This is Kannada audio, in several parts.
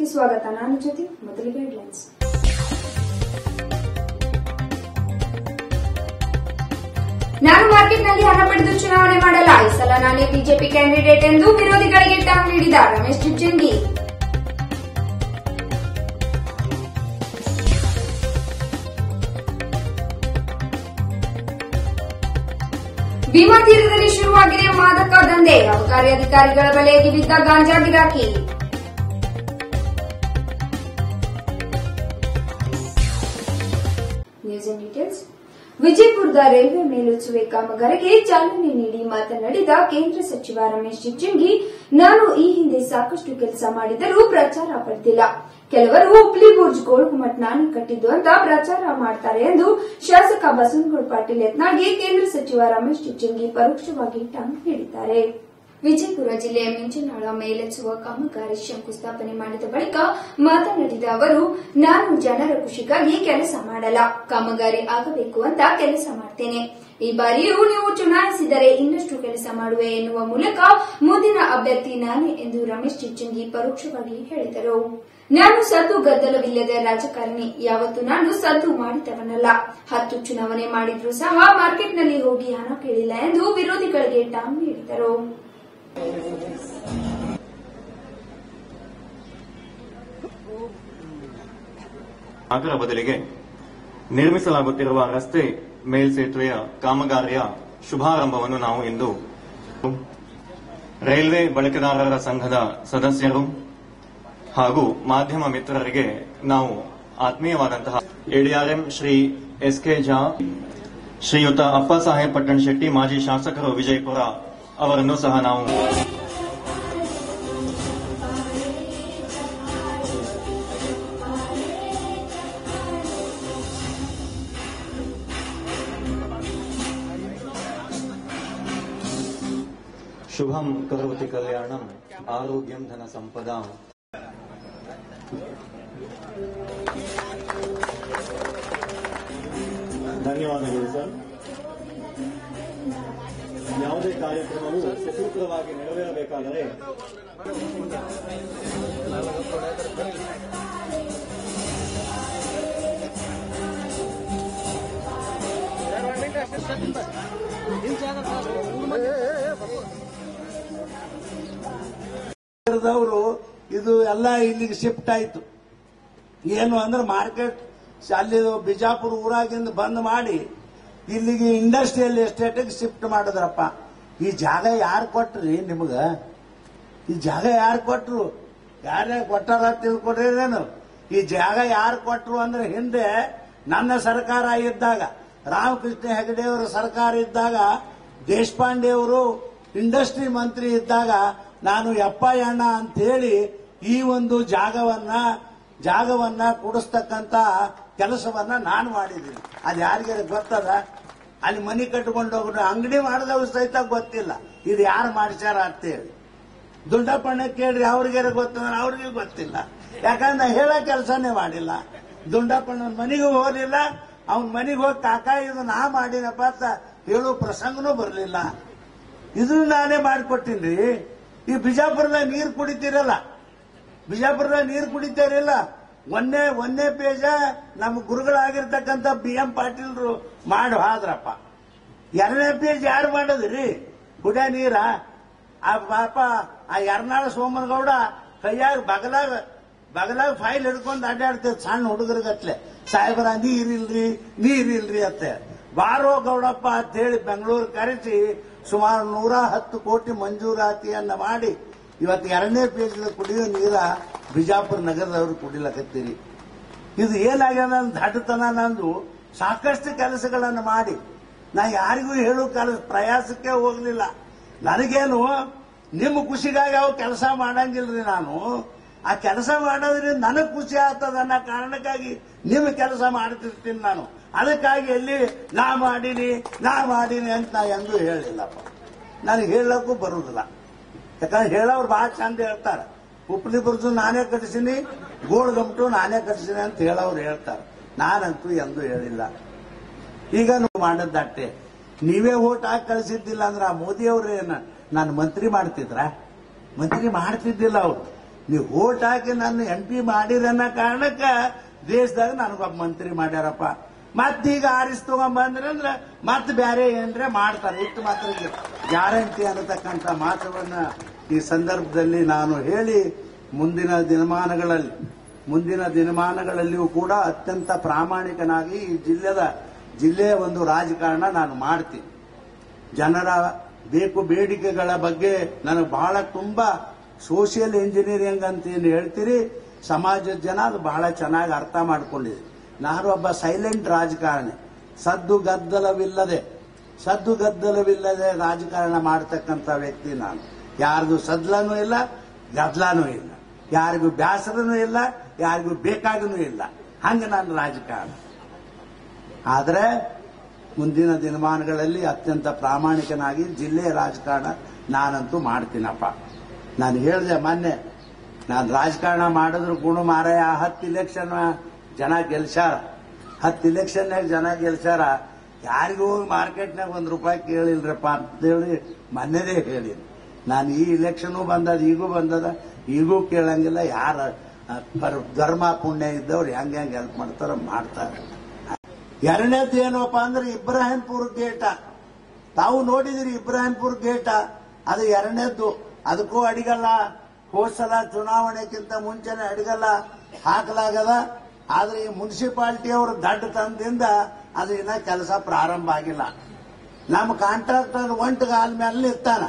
ನ್ಯೂಸ್ಗೆ ಸ್ವಾಗತ. ನಾನು ಜ್ಯೋತಿ, ಮೊದಲಿಗೆ ಹೆಡ್ಲೈನ್ಸ್ ನಾನು ಮಾರ್ಕೆಟ್ನಲ್ಲಿ ಹಣ ಪಡೆದು ಚುನಾವಣೆ ಮಾಡಲ್ಲ. ಈ ಸಲ ನಾನೇ ಬಿಜೆಪಿ ಕ್ಯಾಂಡಿಡೇಟ್ ಎಂದು ವಿರೋಧಿಗಳಿಗೆ ಟಾಂಗ್ ನೀಡಿದ ರಮೇಶ್ ಜಿಗ್ಜಂಗಿ ಭೀಮಾ ತೀರದಲ್ಲಿ ಶುರುವಾಗಿದೆ ಮಾದಕ ದಂಧೆ, ಅಬಕಾರಿ ಅಧಿಕಾರಿಗಳ ಬಲೆಗೆ ಬಿದ್ದ ಗಾಂಜಾ ಗಿರಾಕಿ ವಿಜಯಪುರದ ರೈಲ್ವೆ ಮೇಲುಚ್ಚುವೆ ಕಾಮಗಾರಿಗೆ ಚಾಲನೆ ನೀಡಿ ಮಾತನಾಡಿದ ಕೇಂದ್ರ ಸಚಿವ ರಮೇಶ್ ಜಿಚ್ಚಂಗಿ ನಾನು ಈ ಹಿಂದೆ ಸಾಕಷ್ಟು ಕೆಲಸ ಮಾಡಿದರೂ ಪ್ರಚಾರ ಪಡೆದಿಲ್ಲ ಕೆಲವರು ಹುಬ್ಳಿ ಬುರ್ಜ್ ಗೋಳ್ಗುಮಟ್ ನಾನು ಕಟ್ಟಿದ್ದು ಅಂತ ಪ್ರಚಾರ ಮಾಡ್ತಾರೆ ಎಂದು ಶಾಸಕ ಬಸವನಗೌಡ ಪಾಟೀಲ್ ಯತ್ನಾಗಿ ಕೇಂದ್ರ ಸಚಿವ ರಮೇಶ್ ಜಿಗ್ಜಂಗಿ ಪರೋಕ್ಷವಾಗಿ ಟಾಂಗ್ ನೀಡಿದ್ದಾರೆ. ವಿಜಯಪುರ ಜಿಲ್ಲೆಯ ಮಿಂಚನಾಳ ಮೇಲೆಚ್ಚುವ ಕಾಮಗಾರಿ ಶಂಕುಸ್ಥಾಪನೆ ಮಾಡಿದ ಬಳಿಕ ಮಾತನಾಡಿದ ಅವರು, ನಾನು ಜನರ ಖುಷಿಗಾಗಿ ಕೆಲಸ ಮಾಡಲ್ಲ. ಕಾಮಗಾರಿ ಆಗಬೇಕು ಅಂತ ಕೆಲಸ ಮಾಡ್ತೇನೆ. ಈ ಬಾರಿಯೂ ನೀವು ಚುನಾಯಿಸಿದರೆ ಇನ್ನಷ್ಟು ಕೆಲಸ ಮಾಡುವೆ ಎನ್ನುವ ಮೂಲಕ ಮುಂದಿನ ಅಭ್ಯರ್ಥಿ ನಾನೇ ಎಂದು ರಮೇಶ್ ಚಿಚ್ಚಂಗಿ ಪರೋಕ್ಷವಾಗಿ ಹೇಳಿದರು. ನಾನು ಸದ್ದು ಗದ್ದಲವಿಲ್ಲದ ರಾಜಕಾರಣಿ. ಯಾವತ್ತು ನಾನು ಸದ್ದು ಮಾಡಿದವನಲ್ಲ. ಹತ್ತು ಚುನಾವಣೆ ಮಾಡಿದ್ರೂ ಸಹ ಮಾರ್ಕೆಟ್ನಲ್ಲಿ ಹೋಗಿ ಹಣ ಕೇಳಿಲ್ಲ ಎಂದು ವಿರೋಧಿಗಳಿಗೆ ಟಾಂಗ್ ನೀಡಿದರು. ಅದರ ಬದಲಿಗೆ ನಿರ್ಮಿಸಲಾಗುತ್ತಿರುವ ರಸ್ತೆ ಮೇಲ್ಸೇತುವೆಯ ಕಾಮಗಾರಿಯ ಶುಭಾರಂಭವನ್ನು ನಾವು ಇಂದು ರೈಲ್ವೆ ಬಳಕೆದಾರರ ಸಂಘದ ಸದಸ್ಯರು ಹಾಗೂ ಮಾಧ್ಯಮ ಮಿತ್ರರಿಗೆ ನಾವು ಆತ್ಮೀಯವಾದಂತಹ ADRM Shri S K Jha ಶ್ರೀಯುತ ಅಪ್ಪ ಸಾಹೇಬ್ ಪಟ್ಟಣ್ ಶೆಟ್ಟಿ ಮಾಜಿ ಶಾಸಕರು Vijayapura our no sahanaon. Shubham करोति कल्याणम आरोग्यम धन संपदा धन्यवाद सर ಯಾವುದೇ ಕಾರ್ಯಕ್ರಮವು ಸುಸೂತ್ರವಾಗಿ ನೆರವೇರಬೇಕಾದರೆ ಇದು ಎಲ್ಲ ಇಲ್ಲಿಗೆ ಶಿಫ್ಟ್ ಆಯ್ತು. ಏನು ಅಂದ್ರೆ ಮಾರ್ಕೆಟ್ ಅಲ್ಲಿ ಬಿಜಾಪುರ ಊರಾಗಿಂದ ಬಂದ್ ಮಾಡಿ ಇಲ್ಲಿಗೆ ಇಂಡಸ್ಟ್ರಿಯಲ್ ಎಸ್ಟೇಟ್ಗೆ ಶಿಫ್ಟ್ ಮಾಡಿದ್ರಪ್ಪ. ಈ ಜಾಗ ಯಾರು ಕೊಟ್ರಿ ನಿಮಗ? ಈ ಜಾಗ ಯಾರು ಕೊಟ್ರು? ಯಾರ್ಯಾರು ಕೊಟ್ಟಾರ ತಿಳ್ಕೊಡ್ರೇನು ಈ ಜಾಗ ಯಾರು ಕೊಟ್ರು ಅಂದ್ರೆ ಹಿಂದೆ ನನ್ನ ಸರ್ಕಾರ ಇದ್ದಾಗ, ರಾಮಕೃಷ್ಣ ಹೆಗಡೆ ಅವರ ಸರ್ಕಾರ ಇದ್ದಾಗ ದೇಶಪಾಂಡೆ ಅವರು ಇಂಡಸ್ಟ್ರಿ ಮಂತ್ರಿ ಇದ್ದಾಗ ನಾನು ಯಪ್ಪಯ್ಯಣ್ಣ ಅಣ್ಣ ಅಂತ ಹೇಳಿ ಈ ಒಂದು ಜಾಗವನ್ನ ಜಾಗವನ್ನ ಕೊಡಿಸ್ತಕ್ಕಂತ ಕೆಲಸವನ್ನ ನಾನು ಮಾಡಿದ್ದೀನಿ. ಅದು ಯಾರಿಗಾರ ಗೊತ್ತದ? ಅಲ್ಲಿ ಮನಿ ಕಟ್ಕೊಂಡು ಹೋಗ್ರು ಅಂಗಡಿ ಮಾಡಿದವ್ರು ಸಹಿತ ಗೊತ್ತಿಲ್ಲ. ಇದು ಯಾರು ಮಾಡಿಸ್ಯಾರ ಅಂತೇಳಿ ದುಂಡಪ್ಪಣ್ಣ ಕೇಳ್ರಿ ಅವ್ರಿಗಾರ ಗೊತ್ತಂದ್ರೆ ಅವ್ರಿಗೆ ಗೊತ್ತಿಲ್ಲ. ಯಾಕಂದ್ರೆ ಹೇಳೋ ಕೆಲಸನೇ ಮಾಡಿಲ್ಲ. ದುಂಡಪ್ಪಣ್ಣನ ಮನೆಗೂ ಹೋಗಲಿಲ್ಲ. ಅವನ ಮನೆಗೆ ಹೋಗಿ, ಕಾಕ, ಇದು ನಾ ಮಾಡಿನಪ್ಪ ಅಂತ ಹೇಳೋ ಪ್ರಸಂಗನೂ ಬರಲಿಲ್ಲ. ಇದು ನಾನೇ ಮಾಡಿಕೊಟ್ಟಿನ್ರಿ. ಈ ಬಿಜಾಪುರದಾಗ ನೀರು ಕುಡಿತೀರಲ್ಲ? ಬಿಜಾಪುರದಾಗ ನೀರು ಕುಡಿತಾರಿಲ್ಲ? ಒಂದೇ ಒಂದೇ ಪೇಜ ನಮ್ಮ ಗುರುಗಳಾಗಿರ್ತಕ್ಕಂಥ ಬಿ ಎಂ ಪಾಟೀಲ್ರು ಮಾಡಿ, ಹಾದ್ರಪ್ಪ. ಎರಡನೇ ಪೇಜ್ ಯಾರು ಮಾಡದ್ರಿ? ಗುಡ ನೀರ. ಆ ಪಾಪ, ಆ ಯರ್ನಾಳ ಸೋಮನಗೌಡ ಕೈಯಾಗ ಬಗಲಾಗ ಬಗಲಾಗ ಫೈಲ್ ಹಿಡ್ಕೊಂಡು ಅಡ್ಡಾಡ್ತೇವೆ ಸಣ್ಣ ಹುಡುಗರಿಗತ್ಲೆ. ಸಾಹೇಬರ, ನೀರಿಲ್ರಿ ನೀರಿಲ್ರಿ ಅಂತ ಬಾರೋ ಗೌಡಪ್ಪ ಅಂತ ಹೇಳಿ ಬೆಂಗಳೂರು ಕರೆಸಿ ಸುಮಾರು ನೂರ ಹತ್ತು ಕೋಟಿ ಮಂಜೂರಾತಿಯನ್ನ ಮಾಡಿ ಇವತ್ತು ಎರಡನೇ ಪೇಜ್ ಕುಡಿಯೋ ನೀರ ಬಿಜಾಪುರ ನಗರದವರು ಕುಡಿಲಕತ್ತೀರಿ. ಇದು ಏನಾಗ್ಯದ ದಡ್ಡತನ ನಂದು. ಸಾಕಷ್ಟು ಕೆಲಸಗಳನ್ನು ಮಾಡಿ. ನಾ ಯಾರಿಗೂ ಹೇಳೋ ಕೆಲಸ ಪ್ರಯಾಸಕ್ಕೆ ಹೋಗಲಿಲ್ಲ. ನನಗೇನು, ನಿಮ್ಮ ಖುಷಿಗಾಗಿ ಅವು ಕೆಲಸ ಮಾಡಂಗಿಲ್ರಿ ನಾನು. ಆ ಕೆಲಸ ಮಾಡೋದ್ರಿಂದ ನನಗೆ ಖುಷಿ ಆಗ್ತದ ಅನ್ನೋ ಕಾರಣಕ್ಕಾಗಿ ನಿಮ್ಮ ಕೆಲಸ ಮಾಡ್ತಿರ್ತೀನಿ ನಾನು. ಅದಕ್ಕಾಗಿ ಎಲ್ಲಿ ನಾ ಮಾಡೀನಿ ನಾ ಮಾಡೀನಿ ಅಂತ ನಾ ಎಂದೂ ಹೇಳಿಲ್ಲಪ್ಪ. ನನಗೆ ಹೇಳಕ್ಕೂ ಬರುವುದಿಲ್ಲ ಯಾಕಂದ್ರೆ ಹೇಳೋರು ಬಹಳ ಚಂದ ಹೇಳ್ತಾರೆ. ಉಪ್ಪಲಿ ಬರ್ದು ನಾನೇ ಕಟ್ಟಿಸಿನಿ, ಗೋಳ್ ಗಮಟು ನಾನೇ ಕಟ್ಟಿಸಿನಿ ಅಂತ ಹೇಳೋರು ಹೇಳ್ತಾರೆ. ನಾನಂತೂ ಎಂದೂ ಹೇಳಿಲ್ಲ. ಈಗ ನೀವು ಮಾಡದ್ದಟ್ಟೆ ನೀವೇ ಓಟ್ ಹಾಕಿ ಕಳಿಸಿದ್ದಿಲ್ಲ ಅಂದ್ರೆ ಆ ಮೋದಿ ಅವ್ರೇ ಏನ ನಾನು ಮಂತ್ರಿ ಮಾಡ್ತಿದ್ರ? ಮಂತ್ರಿ ಮಾಡ್ತಿದ್ದಿಲ್ಲ ಅವ್ರು. ನೀವು ಓಟ್ ಹಾಕಿ ನನ್ನ ಎಂ ಪಿ ಮಾಡಿರನ್ನ ಕಾರಣಕ್ಕ ದೇಶದಾಗ ನನಗೊಬ್ಬ ಮಂತ್ರಿ ಮಾಡ್ಯಾರಪ್ಪ. ಮತ್ತೀಗ ಆರಿಸ್ ತಗೊಂಡ್ಬಂದ್ರೆ ಅಂದ್ರೆ ಮತ್ತೆ ಬೇರೆ ಏನ್ರೆ ಮಾಡ್ತಾರೆ. ಇಷ್ಟು ಮಾತ್ರ ಗ್ಯಾರಂಟಿ ಅನ್ನತಕ್ಕಂಥ ಮಾತವನ್ನ ಈ ಸಂದರ್ಭದಲ್ಲಿ ನಾನು ಹೇಳಿ ಮುಂದಿನ ದಿನಮಾನಗಳಲ್ಲಿ, ಮುಂದಿನ ದಿನಮಾನಗಳಲ್ಲಿಯೂ ಕೂಡ ಅತ್ಯಂತ ಪ್ರಾಮಾಣಿಕನಾಗಿ ಈ ಜಿಲ್ಲೆದ ಜಿಲ್ಲೆಯ ಒಂದು ರಾಜಕಾರಣ ನಾನು ಮಾಡ್ತೀನಿ. ಜನರ ಬೇಕು ಬೇಡಿಕೆಗಳ ಬಗ್ಗೆ ನನಗೆ ಬಹಳ ತುಂಬಾ ಸೋಷಿಯಲ್ ಇಂಜಿನಿಯರಿಂಗ್ ಅಂತ ಏನು ಹೇಳ್ತೀರಿ, ಸಮಾಜದ ಜನ ಅದು ಬಹಳ ಚೆನ್ನಾಗಿ ಅರ್ಥ ಮಾಡಿಕೊಂಡಿದೆ. ನಾನು ಒಬ್ಬ ಸೈಲೆಂಟ್ ರಾಜಕಾರಣಿ. ಸದ್ದು ಗದ್ದಲವಿಲ್ಲದೆ ಸದ್ದು ಗದ್ದಲವಿಲ್ಲದೆ ರಾಜಕಾರಣ ಮಾಡತಕ್ಕಂಥ ವ್ಯಕ್ತಿ ನಾನು. ಯಾರಿಗೂ ಸದ್ಲನೂ ಇಲ್ಲ, ಗದ್ಲಾನೂ ಇಲ್ಲ. ಯಾರಿಗೂ ಬ್ಯಾಸರನೂ ಇಲ್ಲ, ಯಾರಿಗೂ ಬೇಕಾಗನು ಇಲ್ಲ. ಹಂಗೆ ನಾನು ರಾಜಕಾರಣ. ಆದರೆ ಮುಂದಿನ ದಿನಮಾನಗಳಲ್ಲಿ ಅತ್ಯಂತ ಪ್ರಾಮಾಣಿಕನಾಗಿ ಜಿಲ್ಲೆಯ ರಾಜಕಾರಣ ನಾನಂತೂ ಮಾಡ್ತೀನಪ್ಪ. ನಾನು ಹೇಳಿದೆ ಮೊನ್ನೆ, ನಾನು ರಾಜಕಾರಣ ಮಾಡಿದ್ರು ಗುಣ ಮಾರಾಯ ಹತ್ತು ಇಲೆಕ್ಷನ್ ಜನ ಗೆಲ್ಸಾರ ಹತ್ತು ಇಲೆಕ್ಷನ್ನಾಗ ಜನ ಗೆಲ್ಸಾರ ಯಾರಿಗೂ ಮಾರ್ಕೆಟ್ನಾಗ ಒಂದು ರೂಪಾಯಿ ಕೇಳಿಲ್ರಪ್ಪ ಅಂತೇಳಿ ಮೊನ್ನೆದೇ ಹೇಳಿ ನಾನು ಈ ಇಲೆಕ್ಷನು ಬಂದದ ಈಗೂ ಬಂದದ, ಈಗೂ ಕೇಳಂಗಿಲ್ಲ. ಯಾರ ಧರ್ಮ ಪುಣ್ಯ ಇದ್ದವ್ರು ಹೆಂಗೆ ಹೆಂಗೆ ಹೆಲ್ಪ್ ಮಾಡ್ತಾರ ಮಾಡ್ತಾರೆ. ಎರಡನೇದು ಏನಪ್ಪ ಅಂದ್ರೆ ಇಬ್ರಾಹಿಂಪುರ್ ಗೇಟ. ತಾವು ನೋಡಿದಿರಿ ಇಬ್ರಾಹಿಂಪುರ್ ಗೇಟ? ಅದು ಎರಡನೇದ್ದು. ಅದಕ್ಕೂ ಅಡಿಗಲ್ಲ. ಹೋದ್ಸಲ ಚುನಾವಣೆಗಿಂತ ಮುಂಚೆನೆ ಅಡಿಗಲ್ಲ. ಹಾಕಲಾಗದ. ಆದ್ರೆ ಈ ಮುನ್ಸಿಪಾಲ್ಟಿ ಅವರು ದಡ್ಡ ತಂದಿಂದ ಅದು ಇನ್ನ ಕೆಲಸ ಪ್ರಾರಂಭ ಆಗಿಲ್ಲ. ನಮ್ಮ ಕಾಂಟ್ರಾಕ್ಟರ್ ಒಂಟಗಾಲ ಮೇಲೆ ನಿಂತಾನ.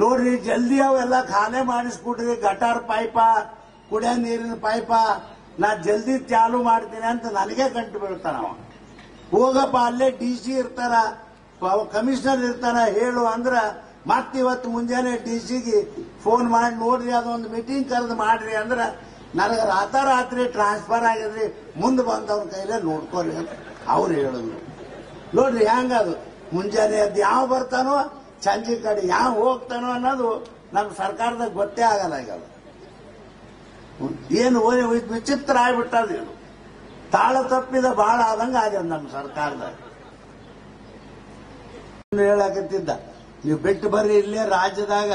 ನೋಡ್ರಿ, ಜಲ್ದಿ ಅವೆಲ್ಲ ಖಾಲಿ ಮಾಡಿಸ್ಬಿಡ್ರಿ ಗಟಾರ್ ಪೈಪ ಕುಡಿಯೋ ನೀರಿನ ಪೈಪ ನಾ ಜಲ್ದಿ ಚಾಲು ಮಾಡ್ತೀನಿ ಅಂತ ನನಗೆ ಗಂಟು ಬೀಳ್ತಾನ ಹೋಗಪ್ಪ, ಅಲ್ಲೇ ಡಿ ಸಿ ಇರ್ತಾರ. ಕಮಿಷನರ್ ಇರ್ತಾರ, ಹೇಳು ಅಂದ್ರ ಮತ್ತಿವತ್ತು ಮುಂಜಾನೆ ಡಿ ಸಿಗೆ ಫೋನ್ ಮಾಡಿ, ನೋಡ್ರಿ, ಅದೊಂದು ಮೀಟಿಂಗ್ ಕರೆದು ಮಾಡ್ರಿ ಅಂದ್ರ ನನಗೆ ರಾತಾರಾತ್ರಿ ಟ್ರಾನ್ಸ್ಫರ್ ಆಗಿದ್ರಿ. ಮುಂದೆ ಬಂದವ್ರ ಕೈಲೇ ನೋಡ್ಕೊರಿ ಅಂತ ಅವ್ರು ಹೇಳಿದ್ರು. ನೋಡ್ರಿ ಹೆಂಗದು ಮುಂಜಾನೆ ಅದು ಯಾವ ಬರ್ತಾನೋ ಸಂಜೆ ಕಡೆ ಯಾವ ಹೋಗ್ತಾನೋ ಅನ್ನೋದು ನಮ್ಮ ಸರ್ಕಾರದಾಗ ಗೊತ್ತೇ ಆಗಲ್ಲ ಈಗ. ಏನು ವಿಚಿತ್ರ ಆಗ್ಬಿಟ್ಟದ ಇದು. ತಾಳ ತಪ್ಪಿದ ಬಾಳ ಆದಂಗ ಆಗ್ಯದ ನಮ್ಮ ಸರ್ಕಾರದಾಗ ಹೇಳಕತ್ತಿದ್ದ, ನೀವು ಬಿಟ್ಟು ಬರ್ರಿ ಇಲ್ಲೇ ರಾಜ್ಯದಾಗ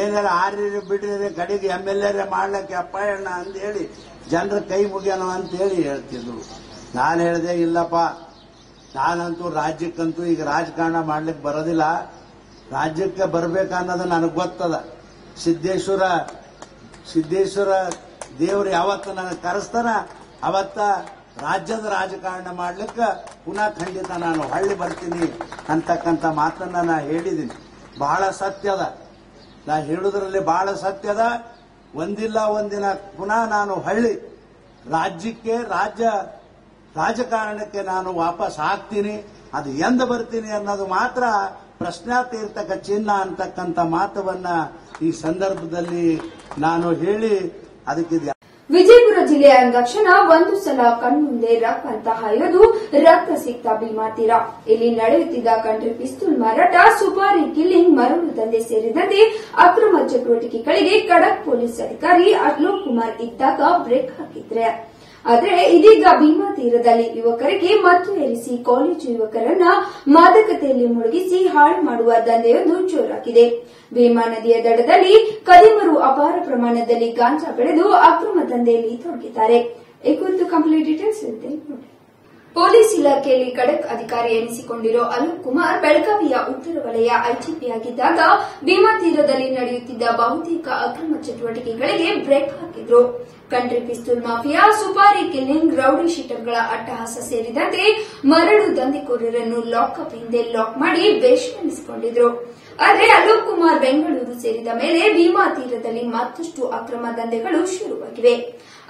ಏನಾರ ಆರ್ಯ ಬಿಟ್ಟಿದ್ರೆ ಕಡೆಗೆ ಎಂ ಎಲ್ ಎ ಮಾಡ್ಲಿಕ್ಕೆ ಅಪ್ಪಾಯಣ್ಣ ಅಂತ ಹೇಳಿ ಜನರ ಕೈ ಮುಗಿಯೋಣ ಅಂತ ಹೇಳಿ ಹೇಳ್ತಿದ್ರು. ನಾನು ಹೇಳಿದೆ ಇಲ್ಲಪ್ಪ, ನಾನಂತೂ ರಾಜ್ಯಕ್ಕಂತೂ ಈಗ ರಾಜಕಾರಣ ಮಾಡ್ಲಿಕ್ಕೆ ಬರೋದಿಲ್ಲ. ರಾಜ್ಯಕ್ಕೆ ಬರ್ಬೇಕನ್ನೋದು ನನಗೆ ಗೊತ್ತದ. ಸಿದ್ದೇಶ್ವರ ಸಿದ್ದೇಶ್ವರ ದೇವರು ಯಾವತ್ತ ನನಗೆ ಕರೆಸ್ತಾನ, ಅವತ್ತ ರಾಜ್ಯದ ರಾಜಕಾರಣ ಮಾಡ್ಲಿಕ್ಕೆ ಪುನಃ ಖಂಡಿತ ನಾನು ಹಳ್ಳಿ ಬರ್ತೀನಿ ಅಂತಕ್ಕಂಥ ಮಾತನ್ನ ನಾ ಹೇಳಿದ್ದೀನಿ ಬಹಳ ಸತ್ಯದ ನಾ ಹೇಳುದ್ರಲ್ಲಿ ಬಹಳ ಸತ್ಯದ ಒಂದಿಲ್ಲ ಒಂದಿನ ಪುನಃ ನಾನು ಹಳ್ಳಿ ರಾಜ್ಯಕ್ಕೆ, ರಾಜ್ಯ ರಾಜಕಾರಣಕ್ಕೆ ನಾನು ವಾಪಸ್ ಹಾಕ್ತೀನಿ ಅದು ಎಂದ ಬರ್ತೀನಿ ಅನ್ನೋದು ಮಾತ್ರ ಪ್ರಶ್ನಾತೀರ್ಥಕ ಚಿನ್ನ ಅಂತಕ್ಕಂಥ ಮಾತವನ್ನ ಈ ಸಂದರ್ಭದಲ್ಲಿ ನಾನು ಹೇಳಿ ಅದಕ್ಕೆ ವಿಜಯಪುರ ಜಿಲ್ಲೆಯ ಅಂದಕ್ಷಣ ಒಂದು ಸಲ ಕಣ್ಮುಂದೆ ರಕ್ ಅಂತ ಹಾಯೋದು ರಕ್ತ ಸಿಕ್ತ ಭೀಮಾ ತೀರ. ಇಲ್ಲಿ ನಡೆಯುತ್ತಿದ್ದ ಕಂಟ್ರಿ ಪಿಸ್ತೂಲ್ ಮಾರಾಟ, ಸುಪಾರಿ ಕಿಲ್ಲಿಂಗ್, ಮರಳು ದಂಧೆ ಸೇರಿದಂತೆ ಅಕ್ರಮ ಚಟುವಟಿಕೆಗಳಿಗೆ ಖಡಕ್ ಪೊಲೀಸ್ ಅಧಿಕಾರಿ ಅಲೋಕ್ ಕುಮಾರ್ ಇದ್ದಾಗ ಬ್ರೇಕ್ ಹಾಕಿದ್ರೆ. ಆದರೆ ಇದೀಗ ಭೀಮಾ ತೀರದಲ್ಲಿ ಯುವಕರಿಗೆ ಮತ್ತು ಏರಿಸಿ ಕಾಲೇಜು ಯುವಕರನ್ನ ಮಾದಕತೆಯಲ್ಲಿ ಮುಳುಗಿಸಿ ಹಾಳು ಮಾಡುವ ದಂಧೆಯೊಂದು ಜೋರಾಗಿದೆ. ಭೀಮಾ ನದಿಯ ದಡದಲ್ಲಿ ಕದಿಮರು ಅಪಾರ ಪ್ರಮಾಣದಲ್ಲಿ ಗಾಂಜಾ ಬೆಳೆದು ಅಕ್ರಮ ದಂಧೆಯಲ್ಲಿ ತೊಡಗಿದ್ದಾರೆ. ಈ ಕುರಿತು ಕಂಪ್ಲೀಟ್ ಡೀಟೇಲ್ಸ್ ಇರುತ್ತೆ ಪೊಲೀಸ್ ಇಲಾಖೆಯಲ್ಲಿ ಖಡಕ್ ಅಧಿಕಾರಿ ಎನಿಸಿಕೊಂಡಿರೋ ಅಲೋಕ್ ಕುಮಾರ್ ಬೆಳಗಾವಿಯ ಉತ್ತರ ವಲಯ ಐಜಿಪಿಯಾಗಿದ್ದಾಗ ಭೀಮಾ ತೀರದಲ್ಲಿ ನಡೆಯುತ್ತಿದ್ದ ಬಹುತೇಕ ಅಕ್ರಮ ಚಟುವಟಿಕೆಗಳಿಗೆ ಬ್ರೇಕ್ ಹಾಕಿದ್ರು. Country pistol mafia, supari killing, rowdy ಶೀಟರ್ಗಳ ಅಟ್ಟಹಾಸ ಸೇರಿದಂತೆ ಮರಳು ದಂಧೆಕೋರರನ್ನು ಲಾಕ್ಅಪ್ ಹಿಂದೆ ಲಾಕ್ ಮಾಡಿ ಬೇಷೆನಿಸಿಕೊಂಡಿದ್ರು ಆದರೆ ಅಲೋಕ್ ಕುಮಾರ್ ಬೆಂಗಳೂರು ಸೇರಿದ ಮೇಲೆ ಭೀಮಾ ತೀರದಲ್ಲಿ ಮತ್ತಷ್ಟು ಅಕ್ರಮ ದಂಧೆಗಳು ಶುರುವಾಗಿವೆ.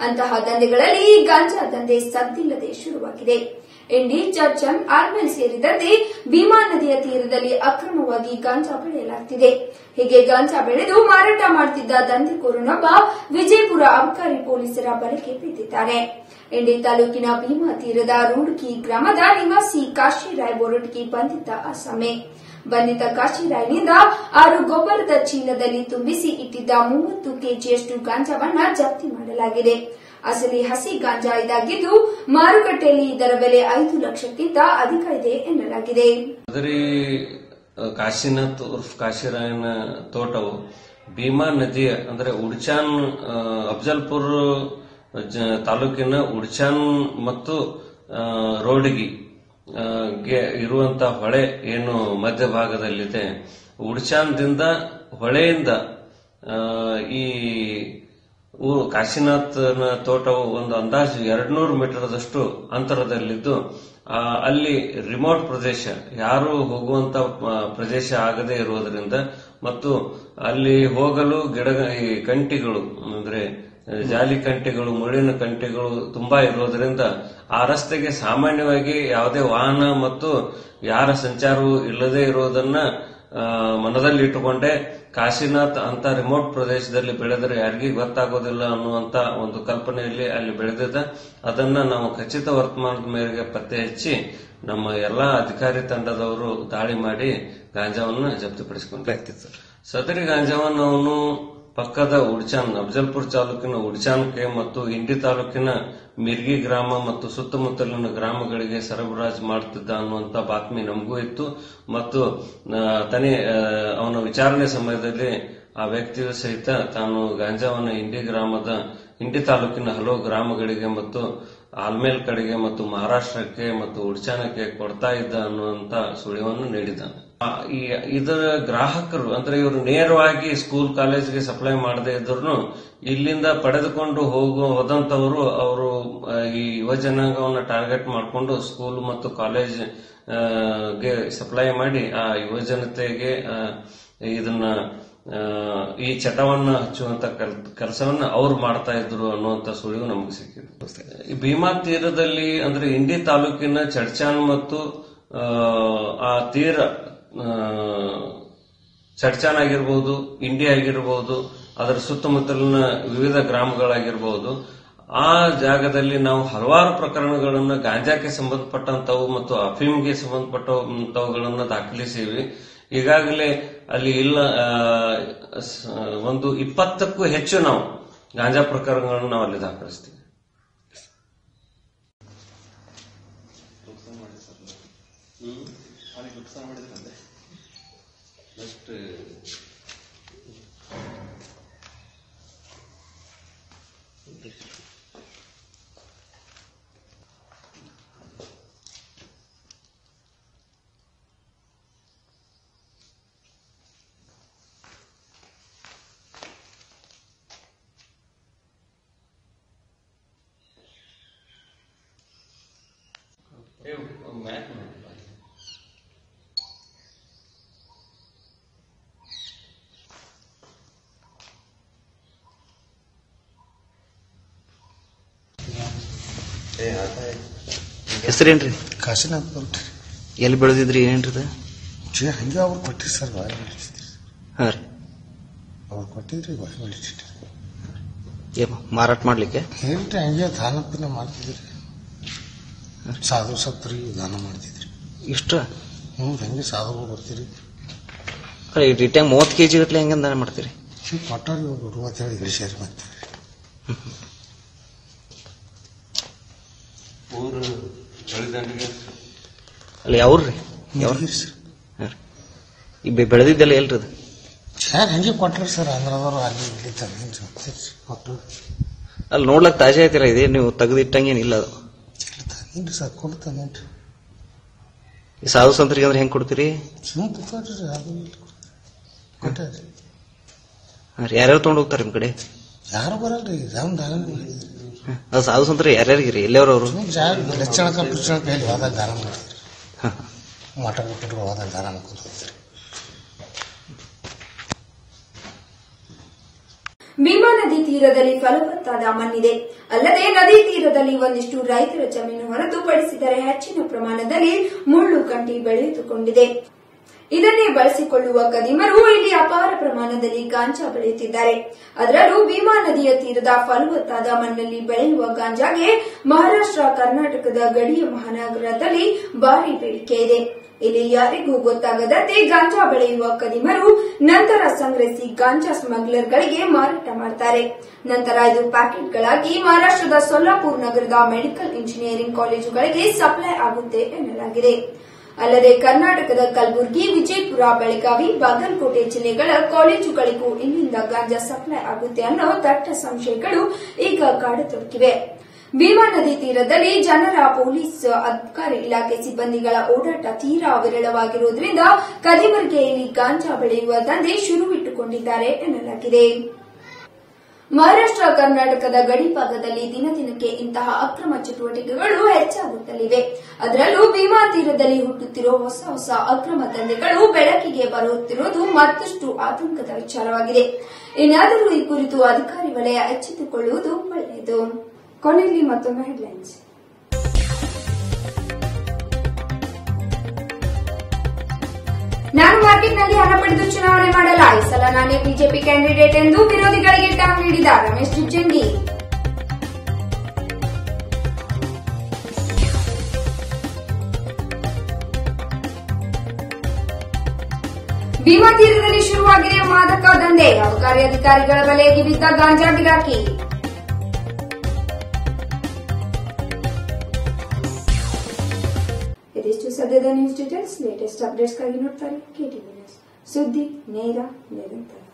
ಅಂತಹ ದಂಧೆಗಳಲ್ಲಿ ಗಾಂಜಾ ದಂಧೆ ಸದ್ದಿಲ್ಲದೆ ಶುರುವಾಗಿದೆ. ಇಂಡಿ ಚರ್ಚನ್ ಆರ್ಮೆಲ್ ಸೇರಿದಂತೆ ಭೀಮಾ ನದಿಯ ತೀರದಲ್ಲಿ ಅಕ್ರಮವಾಗಿ ಗಾಂಜಾ ಬೆಳೆಯಲಾಗುತ್ತಿದೆ ಹೀಗೆ ಗಾಂಜಾ ಬೆಳೆದು ಮಾರಾಟ ಮಾಡುತ್ತಿದ್ದ ದಂಧೆಕೋರನೊಬ್ಬ ವಿಜಯಪುರ ಅಬಕಾರಿ ಪೊಲೀಸರ ಬಲೆಗೆ ಬಿದ್ದಿದ್ದಾನೆ ಎಂಡಿ ತಾಲೂಕಿನ ಭೀಮಾ ತೀರದ ರೂಡ್ಕಿ ಗ್ರಾಮದ ನಿವಾಸಿ ಕಾಶಿರಾಯ್ ಬೋರಟ್ಕಿ ಬಂಧಿತ ಅಸಮೆ. ಬಂಧಿತ ಕಾಶಿರಾಯ್ನಿಂದ ಆರು ಗೊಬ್ಬರದ ಚೀಲದಲ್ಲಿ ತುಂಬಿಸಿ ಇಟ್ಟಿದ್ದ ಮೂವತ್ತು ಕೆಜಿಯಷ್ಟು ಗಾಂಜಾವನ್ನ ಜಪ್ತಿ ಮಾಡಲಾಗಿದೆ. ಅಸಲಿ ಹಸಿ ಗಾಂಜಾ ಇದಾಗಿದ್ದು ಮಾರುಕಟ್ಟೆಯಲ್ಲಿ ಇದರ ಬೆಲೆ ಐದು ಲಕ್ಷಕ್ಕಿಂತ ಅಧಿಕ ಇದೆ ಎನ್ನಲಾಗಿದೆ. ಅದರಿ ಕಾಶಿನಾಥ್ ಉರ್ಫ್ ಕಾಶಿರಾಯನ ತೋಟವು ಭೀಮಾ ನದಿಯ ಅಂದ್ರೆ ಉಡ್ಚಾನ್ ಅಫ್ಜಲ್ಪುರ್ ತಾಲೂಕಿನ ಉಡ್ಚಾನ್ ಮತ್ತು ರೋಡಿಗಿ ರೋಡ್ಗಿ ಆ, ಗೆ ಇರುವಂತ ಹೊಳೆ ಏನು ಮಧ್ಯಭಾಗದಲ್ಲಿದೆ ಉಡ್ಚಾನ್ದಿಂದ ಹೊಳೆಯಿಂದ ಈ ಊರು ಕಾಶಿನಾಥನ ತೋಟವು ಒಂದು ಅಂದಾಜು ಎರಡ್ನೂರು ಮೀಟರ್ದಷ್ಟು ಅಂತರದಲ್ಲಿದ್ದು ಅಲ್ಲಿ ರಿಮೋಟ್ ಪ್ರದೇಶ, ಯಾರು ಹೋಗುವಂತ ಪ್ರದೇಶ ಆಗದೇ ಇರುವುದರಿಂದ ಮತ್ತು ಅಲ್ಲಿ ಹೋಗಲು ಗಿಡ ಕಂಟಿಗಳು, ಅಂದ್ರೆ ಜಾಲಿ ಕಂಟಿಗಳು, ಮುಳ್ಳಿನ ಕಂಟಿಗಳು ತುಂಬಾ ಇರುವುದರಿಂದ ಆ ರಸ್ತೆಗೆ ಸಾಮಾನ್ಯವಾಗಿ ಯಾವುದೇ ವಾಹನ ಮತ್ತು ಯಾರ ಸಂಚಾರವೂ ಇಲ್ಲದೆ ಇರುವುದನ್ನ ಆ, ಮನದಲ್ಲಿ ಇಟ್ಟುಕೊಂಡೇ ಕಾಶಿನಾಥ್ ಅಂತ ರಿಮೋಟ್ ಪ್ರದೇಶದಲ್ಲಿ ಬೆಳೆದರೆ ಯಾರಿಗೂ ಗೊತ್ತಾಗೋದಿಲ್ಲ ಅನ್ನುವಂತ ಒಂದು ಕಲ್ಪನೆಯಲ್ಲಿ ಅಲ್ಲಿ ಬೆಳೆದಿದ್ದ ಅದನ್ನ ನಾವು ಖಚಿತ ವರ್ತಮಾನದ ಮೇರೆಗೆ ಪತ್ತೆ ಹಚ್ಚಿ ನಮ್ಮ ಎಲ್ಲಾ ಅಧಿಕಾರಿ ತಂಡದವರು ದಾಳಿ ಮಾಡಿ ಗಾಂಜಾವನ್ನು ಜಪ್ತಿಪಡಿಸಿಕೊಂಡು ಸದರಿ ಗಾಂಜಾವನ್ನು ಅವನು ಪಕ್ಕದ ಉಡ್ಚಾನ್ ಅಫಜಲ್ಪುರ್ ತಾಲೂಕಿನ ಉಡ್ಚಾನ್ಕೆ ಮತ್ತು ಹಿಂಡಿ ತಾಲೂಕಿನ ಮಿರ್ಗಿ ಗ್ರಾಮ ಮತ್ತು ಸುತ್ತಮುತ್ತಲಿನ ಗ್ರಾಮಗಳಿಗೆ ಸರಬರಾಜು ಮಾಡುತ್ತಿದ್ದ ಅನ್ನುವಂತ ಬಾತ್ಮಿ ನಮಗೂ ಇತ್ತು. ಮತ್ತು ತನಿ ಅವನ ವಿಚಾರಣೆ ಸಮಯದಲ್ಲಿ ಆ ವ್ಯಕ್ತಿಯು ಸಹಿತ ತಾನು ಗಾಂಜಾವನ್ನು ಹಿಂಡಿ ಗ್ರಾಮದ ಹಿಂಡಿ ತಾಲೂಕಿನ ಹಲವು ಗ್ರಾಮಗಳಿಗೆ ಮತ್ತು ಆಲ್ಮೇಲ್ ಕಡೆಗೆ ಮತ್ತು ಮಹಾರಾಷ್ಟ್ರಕ್ಕೆ ಮತ್ತು ಉಡ್ಚಾನಕ್ಕೆ ಕೊಡ್ತಾ ಇದ್ದ ಅನ್ನುವಂತ ಸುಳಿವನ್ನು ನೀಡಿದ್ದಾನೆ. ಈ ಇದರ ಗ್ರಾಹಕರು ಅಂದ್ರೆ ಇವರು ನೇರವಾಗಿ ಸ್ಕೂಲ್ ಕಾಲೇಜ್ಗೆ ಸಪ್ಲೈ ಮಾಡದೇ ಇದ್ರು ಇಲ್ಲಿಂದ ಪಡೆದುಕೊಂಡು ಹೋಗುವ ಹೋದಂತವರು ಅವರು ಈ ಯುವ ಜನಾಂಗವನ್ನು ಟಾರ್ಗೆಟ್ ಮಾಡಿಕೊಂಡು ಸ್ಕೂಲ್ ಮತ್ತು ಕಾಲೇಜ್ಗೆ ಸಪ್ಲೈ ಮಾಡಿ ಆ ಯುವ ಜನತೆಗೆ ಇದನ್ನ ಈ ಚಟವನ್ನ ಹಚ್ಚುವಂತ ಕೆಲಸವನ್ನ ಅವ್ರು ಮಾಡ್ತಾ ಇದ್ರು ಅನ್ನುವಂತ ಸುಳಿವು ನಮಗೆ ಸಿಕ್ಕಿದೆ. ಈ ಭೀಮಾ ತೀರದಲ್ಲಿ ಅಂದ್ರೆ ಇಂಡಿ ತಾಲೂಕಿನ ಚಡ್ಚಾನ್ ಮತ್ತು ಆ, ತೀರ ಚಡ್ಚಾನ್ ಆಗಿರ್ಬೋದು, ಇಂಡಿ ಆಗಿರ್ಬೋದು, ಅದರ ಸುತ್ತಮುತ್ತಲಿನ ವಿವಿಧ ಗ್ರಾಮಗಳಾಗಿರ್ಬೋದು, ಆ ಜಾಗದಲ್ಲಿ ನಾವು ಹಲವಾರು ಪ್ರಕರಣಗಳನ್ನು ಗಾಂಜಾಕ್ಕೆ ಸಂಬಂಧಪಟ್ಟಂತವು ಮತ್ತು ಅಫೀಮ್ಗೆ ಸಂಬಂಧಪಟ್ಟಂತವುಗಳನ್ನು ದಾಖಲಿಸಿವಿ. ಈಗಾಗಲೇ ಅಲ್ಲಿ ಇಲ್ಲ ಒಂದು ಇಪ್ಪತ್ತಕ್ಕೂ ಹೆಚ್ಚು ನಾವು ಗಾಂಜಾ ಪ್ರಕರಣಗಳನ್ನು ನಾವು ಅಲ್ಲಿ ದಾಖಲಿಸ್ತೀವಿ. ಅವನಿಗೆ ಉತ್ಸಾಹ ಮಾಡಿದ್ರೆ ಅಂದೆ ಜಸ್ಟ್ Eu, o método? ಹೆಸರೇನ್ರಿ? ಕಾಶಿನಾಥ್ ಬರ್ರಿ ಎಲ್ಲಿ ಬೆಳೆದಿದ್ರಿ ಏನ್ರಿ ಇದು? ಜೀ ಹಂಗೆ ಅವ್ರು ಕೊಟ್ಟಿರಿ ಸರ್ ಬಾಯ್ ಬೆಳಿತಿದ್ರಿ ಹಾಂ ರೀ. ಅವ್ರು ಕೊಟ್ಟಿದ್ರಿ ಬಾಯ್ ಬೆಳಿತಿದ್ರಿ ಏ ಮಾರಾಟ ಮಾಡ್ಲಿಕ್ಕೆ? ಹೇಳ್ರಿ ಹಂಗೆ ದಾನ ಪೀನ ಮಾಡ್ತಿದ್ರಿ ಸಾಧು ಸತ್ರಿ ದಾನ ಮಾಡ್ತಿದ್ರಿ. ಇಷ್ಟ? ಹ್ಞೂ ಹೆಂಗೆ ಸಾಧುಗಳು ಬರ್ತೀರಿ. ಈ ಟೈಮ್ ಮೂವತ್ತು ಕೆಜಿ ಗಟ್ಲೆ ಹೆಂಗೆ ದಾನ ಮಾಡ್ತೀರಿ? ಕೊಟ್ಟಾರಿ ಇವ್ರು ಹುಡುಗ ಅಂತ ಹೇಳಿ ಇಳಿಸ್ಯಾರ ಮತ್ತೆ ಊರು ಅಲ್ಲಿ ಯಾವ್ರಿ ಯಾವ ನೀರ್ಗಿರಿ ಸರ್ ಹಾ ರೀ ಈ ಬೆ- ಬೆಳೆದಿದ್ದೆಲ್ಲ ಎಲ್ರಿ ಅದು ಸರ್ ಹಂಗೆ ಕೊಟ್ರಿ ಸರ್ ಆಂಧ್ರದವ್ರು ಅಲ್ಲಿ ಇಲ್ಲಿ ತಂದು ಕೊಟ್ಟು ಅಲ್ಲಿ ನೋಡ್ಲಕ್ ತಾಜಾ ಐತಿಲ್ಲ ಇದೆ ನೀವು ತೆಗೆದಿಟ್ಟಂಗೇನಿಲ್ಲ ಅದು. ತಂದಿನ್ರಿ ಸರ್ ಕೊಟ್ಟು ತಂದೇನ್ರಿ ಈ ಸಾಧು ಸಂತರಿಗೆ ಅಂದ್ರೆ ಹೆಂಗ್ ಕೊಡ್ತೀರಿ? ಇಲ್ಲಿ ಕೊಟ್ಟಾರಿ ಯಾರ್ಯಾರು ತೊಗೊಂಡು ಹೋಗ್ತಾರೆ ನಿಮ್ಮ ಕಡೆ? ಯಾರು ಬರಲ್ರಿ ರಾಮ್. ಅದು ಸಾಧು ಸಂತರು ಯಾರ್ಯಾರಿಗಿರಿ ಎಲ್ಲವ್ರು ಅವರು? ಲಕ್ಷಣಕ ಪುಚ್ಚಣಕ ಹೇಳಿ ಹೋದಾಗ ದಾನ ಮಾಡ್ತೀರಿ. ಮಠ ಬಿಟ್ಟು ಹೋದಾಗ ದಾನ ಮಾಡ್ಕೊಂಡು ಹೋಗ್ತೀರಿ ಭೀಮಾ ನದಿ ತೀರದಲ್ಲಿ ಫಲವತ್ತಾದ ಮಣ್ಣಿದೆ. ಅಲ್ಲದೆ ನದಿ ತೀರದಲ್ಲಿ ಒಂದಿಷ್ಟು ರೈತರ ಜಮೀನು ಹೊರತುಪಡಿಸಿದರೆ ಹೆಚ್ಚಿನ ಪ್ರಮಾಣದಲ್ಲಿ ಮುಳ್ಳು ಕಂಟಿ ಬೆಳೆದುಕೊಂಡಿದೆ. ಇದನ್ನೇ ಬಳಸಿಕೊಳ್ಳುವ ಕದಿಮರು ಇಲ್ಲಿ ಅಪಾರ ಪ್ರಮಾಣದಲ್ಲಿ ಗಾಂಜಾ ಬೆಳೆಯುತ್ತಿದ್ದಾರೆ. ಅದರಲ್ಲೂ ಭೀಮಾ ನದಿಯ ತೀರದ ಫಲವತ್ತಾದ ಮಣ್ಣಲ್ಲಿ ಬೆಳೆಯುವ ಗಾಂಜಾಗೆ ಮಹಾರಾಷ್ಟ್ರ, ಕರ್ನಾಟಕದ ಗಡಿಯ ಮಹಾನಗರದಲ್ಲಿ ಭಾರಿ ಬೇಡಿಕೆ ಇದೆ. ಇಲ್ಲಿ ಯಾರಿಗೂ ಗೊತ್ತಾಗದಂತೆ ಗಾಂಜಾ ಬೆಳೆಯುವ ಕದಿಮರು ನಂತರ ಸಂಗ್ರಹಿಸಿ ಗಾಂಜಾ ಸ್ಮಗ್ಲರ್ಗಳಿಗೆ ಮಾರಾಟ ಮಾಡ್ತಾರೆ. ನಂತರ ಇದು ಪ್ಯಾಕೆಟ್ಗಳಾಗಿ ಮಹಾರಾಷ್ಟ್ರದ ಸೊಲ್ಲಾಪುರ್ ನಗರದ ಮೆಡಿಕಲ್ ಇಂಜಿನಿಯರಿಂಗ್ ಕಾಲೇಜುಗಳಿಗೆ ಸಪ್ಲೈ ಆಗುತ್ತೆ ಎನ್ನಲಾಗಿದೆ. ಅಲ್ಲದೆ ಕರ್ನಾಟಕದ ಕಲಬುರಗಿ, ವಿಜಯಪುರ, ಬೆಳಗಾವಿ, ಬಾಗಲಕೋಟೆ ಜಿಲ್ಲೆಗಳ ಕಾಲೇಜುಗಳಿಗೂ ಇಲ್ಲಿಂದ ಗಾಂಜಾ ಸಪ್ಲೈ ಆಗುತ್ತೆ ಅನ್ನೋ ದಟ್ಟ ಸಂಶಯಗಳು ಈಗ ಕಾಡತೊಡಗಿವೆ. ಭೀಮಾ ನದಿ ತೀರದಲ್ಲಿ ಜನರ ಪೊಲೀಸ್ ಅಧಿಕಾರಿ ಇಲಾಖೆ ಸಿಬ್ಬಂದಿಗಳ ಓಡಾಟ ತೀರಾ ವಿರಳವಾಗಿರುವುದರಿಂದ ಕದಿಬರ್ಗೆಯಲ್ಲಿ ಗಾಂಜಾ ಬೆಳೆಯುವ ದಂಧೆ ಶುರುವಿಟ್ಟುಕೊಂಡಿದ್ದಾರೆ ಎನ್ನಲಾಗಿದೆ. ಮಹಾರಾಷ್ಟ್ರ, ಕರ್ನಾಟಕದ ಗಡಿ ಭಾಗದಲ್ಲಿ ದಿನ ದಿನಕ್ಕೆ ಇಂತಹ ಅಕ್ರಮ ಚಟುವಟಿಕೆಗಳು ಹೆಚ್ಚಾಗುತ್ತಲಿವೆ. ಅದರಲ್ಲೂ ಭೀಮಾ ತೀರದಲ್ಲಿ ಹುಟ್ಟುತ್ತಿರುವ ಹೊಸ ಹೊಸ ಅಕ್ರಮ ದಂಧೆಗಳು ಬೆಳಕಿಗೆ ಬರುತ್ತಿರುವುದು ಮತ್ತಷ್ಟು ಆತಂಕದ ವಿಚಾರವಾಗಿದೆ. ಇನ್ನಾದರೂ ಈ ಕುರಿತು ಅಧಿಕಾರಿ ವಲಯ ಎಚ್ಚೆತ್ತುಕೊಳ್ಳುವುದು ಒಳ್ಳೆಯದು. ಕೊನೆಯಲ್ಲಿ ಮತ್ತೊಮ್ಮೆ ಹೆಡ್ಲೈನ್ಸ್ ನಾನು ಮಾರ್ಕೆಟ್ನಲ್ಲಿ ಹಣ ಪಡೆದು ಚುನಾವಣೆ ಮಾಡಲ್ಲ ಈ ಸಲ ನಾನೇ ಬಿಜೆಪಿ ಕ್ಯಾಂಡಿಡೇಟ್ ಎಂದು ವಿರೋಧಿಗಳಿಗೆ ಟಾಂಗ್ ನೀಡಿದ ರಮೇಶ್ ಜಿಚ್ಚಂಗಿ ಭೀಮಾ ತೀರದಲ್ಲಿ ಶುರುವಾಗಿದೆ ಮಾದಕ ದಂಧೆ, ಅಬಕಾರಿ ಅಧಿಕಾರಿಗಳ ಬಲೆಗೆ ಬಿದ್ದ ಗಾಂಜಾ ಗಿರಾಕಿ News other than news details, latest updates kagi note kari KTV News. Suddhi, Nera, Nirantara.